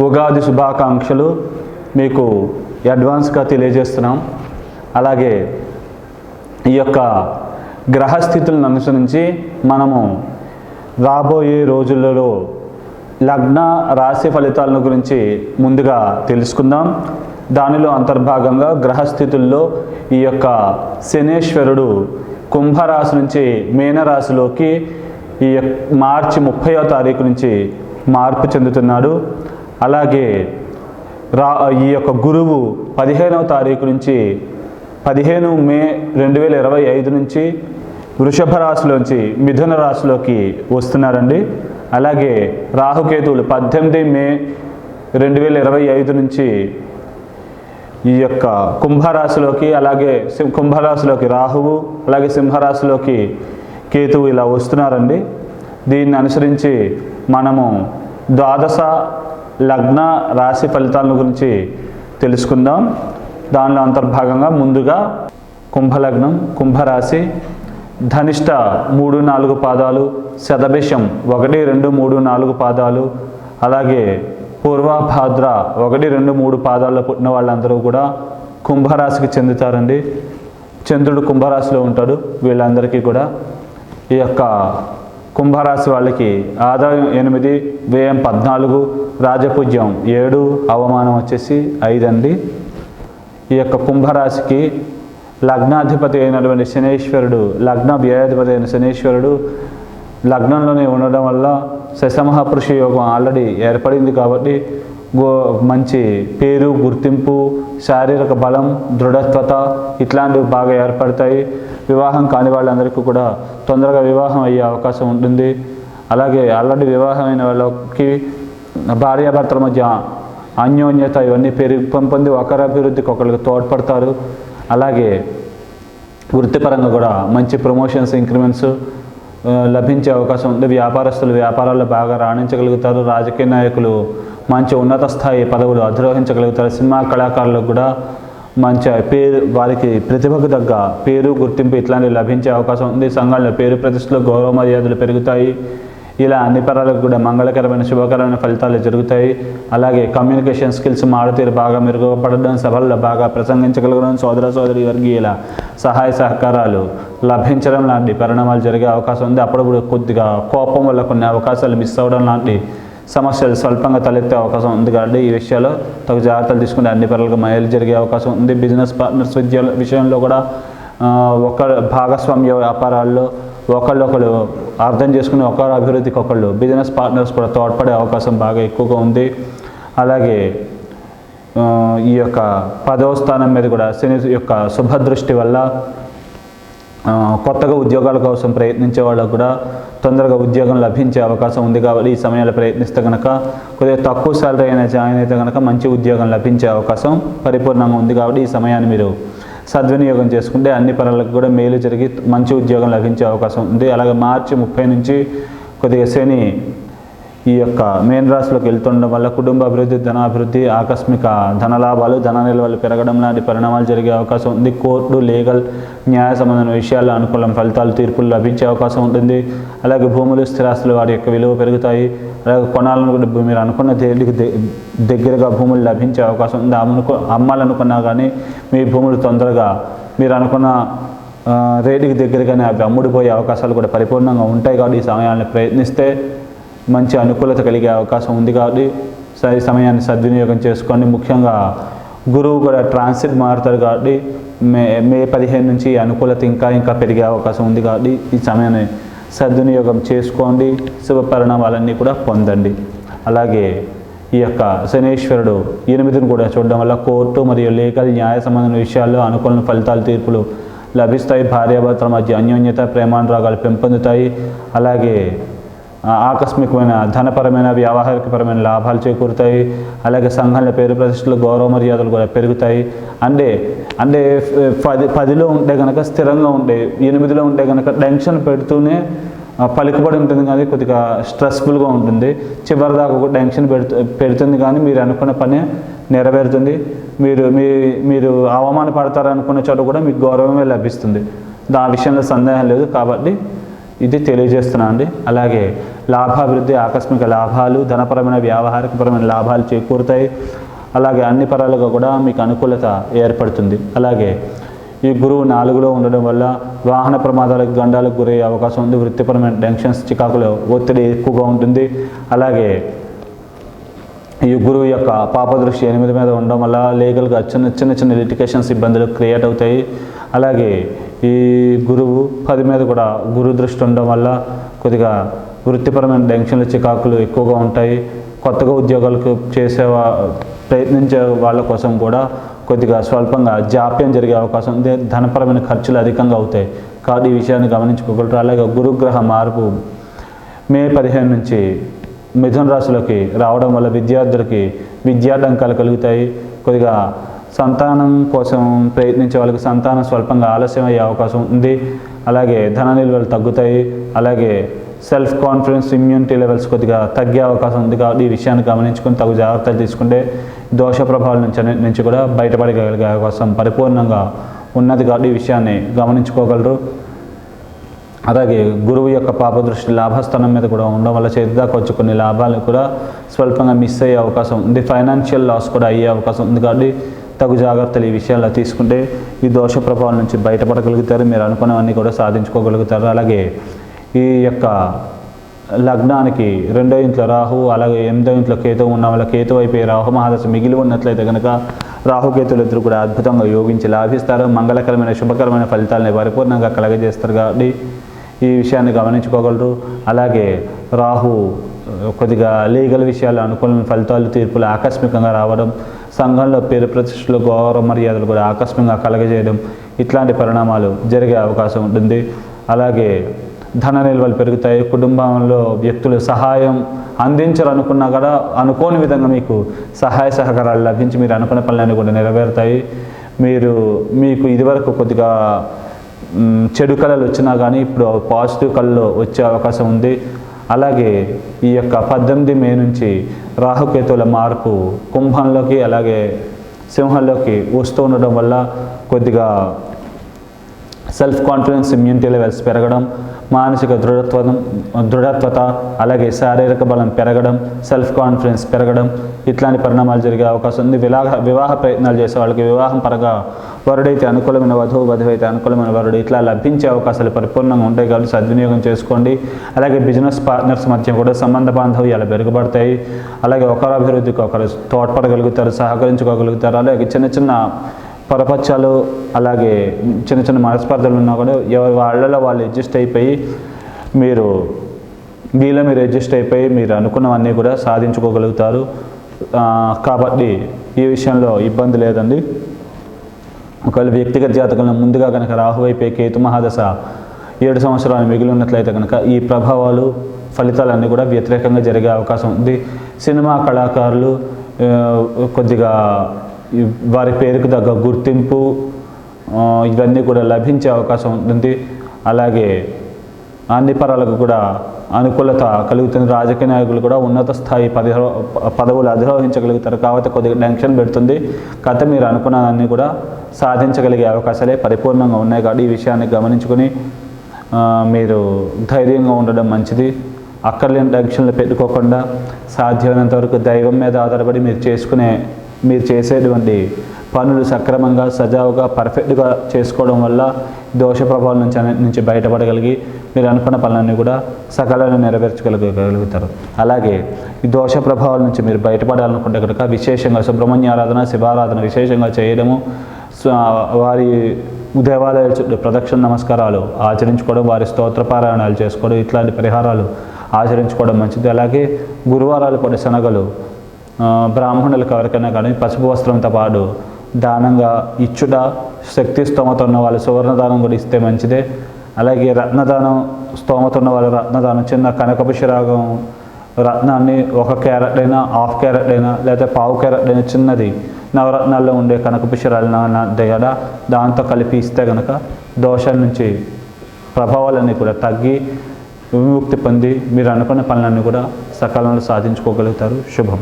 ఉగాది శుభాకాంక్షలు మీకు అడ్వాన్స్గా తెలియజేస్తున్నాం. అలాగే ఈ యొక్క గ్రహస్థితులను అనుసరించి మనము రాబోయే రోజులలో లగ్న రాశి ఫలితాలను గురించి ముందుగా తెలుసుకుందాం. దానిలో అంతర్భాగంగా గ్రహస్థితుల్లో ఈ యొక్క శనేశ్వరుడు కుంభరాశి నుంచి మీనరాశిలోకి ఈ యొక్క మార్చి ముప్పయో తారీఖు నుంచి మార్పు చెందుతున్నాడు. అలాగే రా ఈ యొక్క గురువు పదిహేనవ తారీఖు నుంచి పదిహేను మే రెండు వేల ఇరవై ఐదు నుంచి వృషభ రాశిలోంచి మిథున రాశిలోకి వస్తున్నారండి. అలాగే రాహుకేతువులు పద్దెనిమిది మే రెండు వేల ఇరవై ఐదు నుంచి ఈ యొక్క కుంభరాశిలోకి అలాగే సింహ కుంభరాశిలోకి రాహువు అలాగే సింహరాశిలోకి కేతువు ఇలా వస్తున్నారండి. దీన్ని అనుసరించి మనము ద్వాదశ లగ్న రాశి ఫలితాల గురించి తెలుసుకుందాం. దానిలో అంతర్భాగంగా ముందుగా కుంభలగ్నం కుంభరాశి ధనిష్ట మూడు నాలుగు పాదాలు శతభిషం ఒకటి రెండు మూడు నాలుగు పాదాలు అలాగే పూర్వభాద్ర ఒకటి రెండు మూడు పాదాల్లో పుట్టిన వాళ్ళందరూ కూడా కుంభరాశికి చెందుతారండి. చంద్రుడు కుంభరాశిలో ఉంటాడు వీళ్ళందరికీ కూడా. ఈ యొక్క కుంభరాశి వాళ్ళకి ఆదాయం ఎనిమిది వ్యయం పద్నాలుగు రాజపూజ్యం ఏడు అవమానం వచ్చేసి ఐదు అండి ఈ యొక్క కుంభరాశికి లగ్నాధిపతి అయినటువంటి శనేశ్వరుడు లగ్న వ్యయాధిపతి అయిన శనేశ్వరుడు లగ్నంలోనే ఉండడం వల్ల శశమహాపురుష యోగం ఆల్రెడీ ఏర్పడింది కాబట్టి గో మంచి పేరు గుర్తింపు శారీరక బలం దృఢత్వత ఇట్లాంటివి బాగా ఏర్పడతాయి. వివాహం కాని వాళ్ళందరికీ కూడా తొందరగా వివాహం అయ్యే అవకాశం ఉంటుంది. అలాగే ఆల్రెడీ వివాహమైన వాళ్ళకి భార్యాభర్తల మధ్య అన్యోన్యత ఇవన్నీ పెరిగి పంపొంది ఒకరి అభివృద్ధికి ఒకరికి తోడ్పడతారు. అలాగే వృత్తిపరంగా కూడా మంచి ప్రమోషన్స్ ఇంక్రిమెంట్స్ లభించే అవకాశం ఉంది. వ్యాపారస్తులు వ్యాపారాల్లో బాగా రాణించగలుగుతారు. రాజకీయ నాయకులు మంచి ఉన్నత స్థాయి పదవులు అధిరోహించగలుగుతారు. సినిమా కళాకారులకు కూడా మంచి పేరు వారికి ప్రతిభకు తగ్గ పేరు గుర్తింపు ఇట్లాంటివి లభించే అవకాశం ఉంది. సంఘాల్లో పేరు ప్రతిష్టలు గౌరవ మర్యాదలు పెరుగుతాయి. ఇలా అన్ని పరాలకు కూడా మంగళకరమైన శుభకరమైన ఫలితాలు జరుగుతాయి. అలాగే కమ్యూనికేషన్ స్కిల్స్ మారుతీరు బాగా మెరుగుపడడం సభల్లో బాగా ప్రసంగించగలగడం సోదర సోదరి వర్గీయుల సహాయ సహకారాలు లభించడం లాంటి పరిణామాలు జరిగే అవకాశం ఉంది. అప్పుడప్పుడు కొద్దిగా కోపం వల్ల కొన్ని అవకాశాలు మిస్ అవ్వడం లాంటి సమస్యలు స్వల్పంగా తలెత్తే అవకాశం ఉంది కాబట్టి ఈ విషయాల్లో తగు జాగ్రత్తలు తీసుకుంటే అన్ని పనులకు మైలు జరిగే అవకాశం ఉంది. బిజినెస్ పార్ట్నర్స్ విద్య విషయంలో కూడా ఒక భాగస్వామ్య వ్యాపారాల్లో ఒకళ్ళొకళ్ళు అర్థం చేసుకుని ఒకరు అభివృద్ధికి ఒకళ్ళు బిజినెస్ పార్ట్నర్స్ కూడా తోడ్పడే అవకాశం బాగా ఎక్కువగా ఉంది. అలాగే ఈ యొక్క పదవ స్థానం మీద కూడా శని యొక్క శుభదృష్టి వల్ల కొత్తగా ఉద్యోగాల కోసం ప్రయత్నించే వాళ్ళకు కూడా తొందరగా ఉద్యోగం లభించే అవకాశం ఉంది కాబట్టి ఈ సమయంలో ప్రయత్నిస్తే కనుక కొద్దిగా తక్కువ శాలరీ అయినా జాయిన్ అయితే కనుక మంచి ఉద్యోగం లభించే అవకాశం పరిపూర్ణంగా ఉంది కాబట్టి ఈ సమయాన్ని మీరు సద్వినియోగం చేసుకుంటే అన్ని పనులకు కూడా మేలు జరిగి మంచి ఉద్యోగం లభించే అవకాశం ఉంది. అలాగే మార్చి ముప్పై నుంచి కొద్దిగా శని ఈ యొక్క మేన్ రాశిలోకి వెళ్తుండడం వల్ల కుటుంబ అభివృద్ధి ధనాభివృద్ధి ఆకస్మిక ధనలాభాలు ధన నిల్వలు పెరగడం లాంటి పరిణామాలు జరిగే అవకాశం ఉంది. కోర్టు లీగల్ న్యాయ సంబంధమైన విషయాల్లో అనుకూలం ఫలితాలు తీర్పులు లభించే అవకాశం ఉంటుంది. అలాగే భూములు స్థిరాస్తులు వాటి యొక్క విలువ పెరుగుతాయి. అలాగే కొనాలనుకుంటే మీరు అనుకున్న తేదీకి దగ్గరగా భూములు లభించే అవకాశం ఉంది. అమ్ముకు అమ్మాలనుకున్నా కానీ మీ భూములు తొందరగా మీరు అనుకున్న రేటుకి దగ్గరగానే అవి అమ్ముడిపోయే అవకాశాలు కూడా పరిపూర్ణంగా ఉంటాయి కాబట్టి ఈ సమయాన్ని ప్రయత్నిస్తే మంచి అనుకూలత కలిగే అవకాశం ఉంది కాబట్టి స- సమయాన్ని సద్వినియోగం చేసుకోండి ముఖ్యంగా గురువు కూడా ట్రాన్సిట్ మారుతారు కాబట్టి మే మే పదిహేను నుంచి అనుకూలత ఇంకా ఇంకా పెరిగే అవకాశం ఉంది కాబట్టి ఈ సమయాన్ని సద్వినియోగం చేసుకోండి శుభ పరిణామాలన్నీ కూడా పొందండి. అలాగే ఈ యొక్క శనేశ్వరుడు ఎనిమిదిని కూడా చూడడం వల్ల కోర్టు మరియు లీగల్ న్యాయ సంబంధమైన విషయాల్లో అనుకూల ఫలితాలు తీర్పులు లభిస్తాయి. భార్యాభర్తల మధ్య అన్యోన్యత ప్రేమానురాగాలు పెంపొందుతాయి. అలాగే ఆకస్మికమైన ధనపరమైన వ్యావహారికపరమైన లాభాలు చేకూరుతాయి. అలాగే సంఘాల పేరు ప్రతిష్టలు గౌరవ మర్యాదలు కూడా పెరుగుతాయి. అంటే అంటే పది పదిలో ఉంటే కనుక స్థిరంగా ఉండే ఎనిమిదిలో ఉంటే కనుక టెన్షన్ పెడుతూనే పలుకుబడి ఉంటుంది కానీ కొద్దిగా స్ట్రెస్ఫుల్గా ఉంటుంది. చివరి దాకా ఒక టెన్షన్ పెడుతు పెడుతుంది కానీ మీరు అనుకున్న పని నెరవేరుతుంది. మీరు మీ మీరు అవమాన పడతారు అనుకున్న చోట కూడా మీకు గౌరవమే లభిస్తుంది. దా విషయంలో సందేహం లేదు కాబట్టి ఇది తెలియజేస్తున్నాను అండి. అలాగే లాభాభివృద్ధి ఆకస్మిక లాభాలు ధనపరమైన వ్యావహారికపరమైన లాభాలు చేకూరుతాయి. అలాగే అన్ని పరాలుగా కూడా మీకు అనుకూలత ఏర్పడుతుంది. అలాగే ఈ గురువు నాలుగులో ఉండడం వల్ల వాహన ప్రమాదాలకు గండాలకు గురయ్యే అవకాశం ఉంది. వృత్తిపరమైన టెన్షన్స్ చికాకులో ఒత్తిడి ఎక్కువగా ఉంటుంది. అలాగే ఈ గురువు యొక్క పాపదృష్టి ఎనిమిది మీద ఉండడం వల్ల లీగల్గా చిన్న చిన్న చిన్న లిటికేషన్స్ ఇబ్బందులు క్రియేట్ అవుతాయి. అలాగే ఈ గురువు పది మీద కూడా గురు దృష్టి ఉండడం వల్ల కొద్దిగా వృత్తిపరమైన టెన్షన్లు చికాకులు ఎక్కువగా ఉంటాయి. కొత్తగా ఉద్యోగాలకు చేసే ప్రయత్నించే వాళ్ళ కోసం కూడా కొద్దిగా స్వల్పంగా జాప్యం జరిగే అవకాశం ఉంది. ధనపరమైన ఖర్చులు అధికంగా అవుతాయి. కాబట్టి ఈ విషయాన్ని గమనించుకోగలరు. అలాగే గురుగ్రహ మార్పు మే పదిహేను నుంచి మిథున రాశిలోకి రావడం వల్ల విద్యార్థులకి విద్యాటంకాలు కలుగుతాయి. కొద్దిగా సంతానం కోసం ప్రయత్నించే వాళ్ళకి సంతానం స్వల్పంగా ఆలస్యం అయ్యే అవకాశం ఉంది అలాగే ధన నిల్వలు తగ్గుతాయి. అలాగే సెల్ఫ్ కాన్ఫిడెన్స్ ఇమ్యూనిటీ లెవెల్స్ కొద్దిగా తగ్గే అవకాశం ఉంది కాబట్టి ఈ విషయాన్ని గమనించుకొని తగు జాగ్రత్తలు తీసుకుంటే దోష ప్రభావాల నుంచి అన్నిటి నుంచి కూడా బయటపడగలిగే అవకాశం పరిపూర్ణంగా ఉన్నది కాబట్టి ఈ విషయాన్ని గమనించుకోగలరు. అలాగే గురువు యొక్క పాపదృష్టి లాభస్థానం మీద కూడా ఉండడం వల్ల చేతిదాకా వచ్చి కొన్ని లాభాలు కూడా స్వల్పంగా మిస్ అయ్యే అవకాశం ఉంది. ఫైనాన్షియల్ లాస్ కూడా అయ్యే అవకాశం ఉంది కాబట్టి తగు జాగ్రత్తలు ఈ విషయాల్లో తీసుకుంటే ఈ దోష ప్రభావం నుంచి బయటపడగలుగుతారు. మీరు అనుకున్నవన్నీ కూడా సాధించుకోగలుగుతారు. అలాగే ఈ యొక్క లగ్నానికి రెండో ఇంట్లో రాహు అలాగే ఎనిమిదో ఇంట్లో కేతు ఉన్న వాళ్ళ కేతు అయిపోయి రాహు మహాదశ మిగిలి ఉన్నట్లయితే కనుక రాహుకేతులు ఇద్దరు కూడా అద్భుతంగా యోగించి లాభిస్తారు. మంగళకరమైన శుభకరమైన ఫలితాలని పరిపూర్ణంగా కలగజేస్తారు కాబట్టి ఈ విషయాన్ని గమనించుకోగలరు. అలాగే రాహు కొద్దిగా లీగల్ విషయాలు అనుకూలమైన ఫలితాలు తీర్పులు ఆకస్మికంగా రావడం సంఘంలో పేరు ప్రతిష్టలు గౌరవ మర్యాదలు కూడా ఆకస్మికంగా కలగజేయడం ఇట్లాంటి పరిణామాలు జరిగే అవకాశం ఉంటుంది. అలాగే ధన నిల్వలు పెరుగుతాయి. కుటుంబంలో వ్యక్తులు సహాయం అందించాలనుకున్నా కూడా అనుకోని విధంగా మీకు సహాయ సహకారాలు లభించి మీరు అనుకున్న పనులన్నీ కూడా నెరవేరుతాయి. మీరు మీకు ఇదివరకు కొద్దిగా చెడు కళలు వచ్చినా కానీ ఇప్పుడు పాజిటివ్ కళలు వచ్చే అవకాశం ఉంది. అలాగే ఈ యొక్క పద్దెనిమిది మే నుంచి రాహుకేతుల మార్పు కుంభంలోకి అలాగే సింహంలోకి వస్తూ ఉండడం వల్ల కొద్దిగా సెల్ఫ్ కాన్ఫిడెన్స్ ఇమ్యూనిటీ లెవెల్స్ పెరగడం మానసిక దృఢత్వం దృఢత్వత అలాగే శారీరక బలం పెరగడం సెల్ఫ్ కాన్ఫిడెన్స్ పెరగడం ఇట్లాంటి పరిణామాలు జరిగే అవకాశం ఉంది. వివాహ వివాహ ప్రయత్నాలు చేసే వాళ్ళకి వివాహం పరంగా వరుడైతే అనుకూలమైన వధువు వధువు అయితే అనుకూలమైన వరుడు. ఇట్లా లభించే అవకాశాలు పరిపూర్ణంగా ఉంటాయి కాబట్టి సద్వినియోగం చేసుకోండి. అలాగే బిజినెస్ పార్ట్నర్స్ మధ్య కూడా సంబంధ బాంధవ్యాలు మెరుగుపడతాయి. అలాగే ఒకరి అభివృద్ధికి ఒకరు తోడ్పడగలుగుతారు సహకరించుకోగలుగుతారు. అలాగే చిన్న చిన్న పరపచ్చాలు అలాగే చిన్న చిన్న మనస్పర్ధలు ఉన్నా కూడా ఎవరి వాళ్ళలో వాళ్ళు అడ్జస్ట్ అయిపోయి మీరు మీలో మీరు అడ్జస్ట్ అయిపోయి మీరు అనుకున్నవన్నీ కూడా సాధించుకోగలుగుతారు. కాబట్టి ఈ విషయంలో ఇబ్బంది లేదండి. ఒకవేళ వ్యక్తిగత జాతకంలో ముందుగా కనుక రాహు అయిపోయి కేతు మహాదశ ఏడు సంవత్సరాలు మిగిలి ఉన్నట్లయితే కనుక ఈ ప్రభావాలు ఫలితాలన్నీ కూడా వ్యతిరేకంగా జరిగే అవకాశం ఉంది. సినిమా కళాకారులు కొద్దిగా వారి పేరుకు తగ్గ గుర్తింపు ఇవన్నీ కూడా లభించే అవకాశం ఉంటుంది. అలాగే అన్ని పరాలకు కూడా అనుకూలత కలుగుతుంది. రాజకీయ నాయకులు కూడా ఉన్నత స్థాయి పదిహో పదవులు అధిరోహించగలుగుతారు కాబట్టి కొద్దిగా టెన్షన్ పెడుతుంది. కథ మీరు అనుకున్నదాన్ని కూడా సాధించగలిగే అవకాశాలే పరిపూర్ణంగా ఉన్నాయి కాబట్టి ఈ విషయాన్ని గమనించుకొని మీరు ధైర్యంగా ఉండడం మంచిది. అక్కర్లేని టెన్షన్లు పెట్టుకోకుండా సాధ్యమైనంత వరకు దైవం మీద ఆధారపడి మీరు చేసుకునే మీరు చేసేటువంటి పనులు సక్రమంగా సజావుగా పర్ఫెక్ట్గా చేసుకోవడం వల్ల దోష ప్రభావం నుంచి నుంచి బయటపడగలిగి మీరు అనుకున్న పనులన్నీ కూడా సకాలంలో నెరవేర్చగలగలుగుతారు అలాగే ఈ దోష ప్రభావాల నుంచి మీరు బయటపడాలనుకుంటే కనుక విశేషంగా సుబ్రహ్మణ్య ఆరాధన శివారాధన విశేషంగా చేయడము వారి దేవాలయాల చుట్టూ ప్రదక్షిణ నమస్కారాలు ఆచరించుకోవడం వారి స్తోత్ర పారాయణాలు చేసుకోవడం ఇట్లాంటి పరిహారాలు ఆచరించుకోవడం మంచిది. అలాగే గురువారాలు కొన్ని శనగలు బ్రాహ్మణులకు ఎవరికైనా కానీ పసుపు వస్త్రంతో పాటు దానంగా ఇచ్చుట శక్తి స్తోమత ఉన్న వాళ్ళు సువర్ణదానం కూడా ఇస్తే మంచిదే. అలాగే రత్నదానం స్తోమత ఉన్న వాళ్ళు రత్నదానం చిన్న కనకపుషరాగం రత్నాన్ని ఒక క్యారెట్ అయినా హాఫ్ క్యారెట్ అయినా లేదా పావు క్యారెట్ అయినా చిన్నది నవరత్నాల్లో ఉండే కనకపుష్యరాల దగ్గర దాంతో కలిపి ఇస్తే కనుక దోషం నుంచి ప్రభావాలన్నీ కూడా తగ్గి విముక్తి పొంది మీరు అనుకున్న పనులన్నీ కూడా సకాలంలో సాధించుకోగలుగుతారు. శుభం.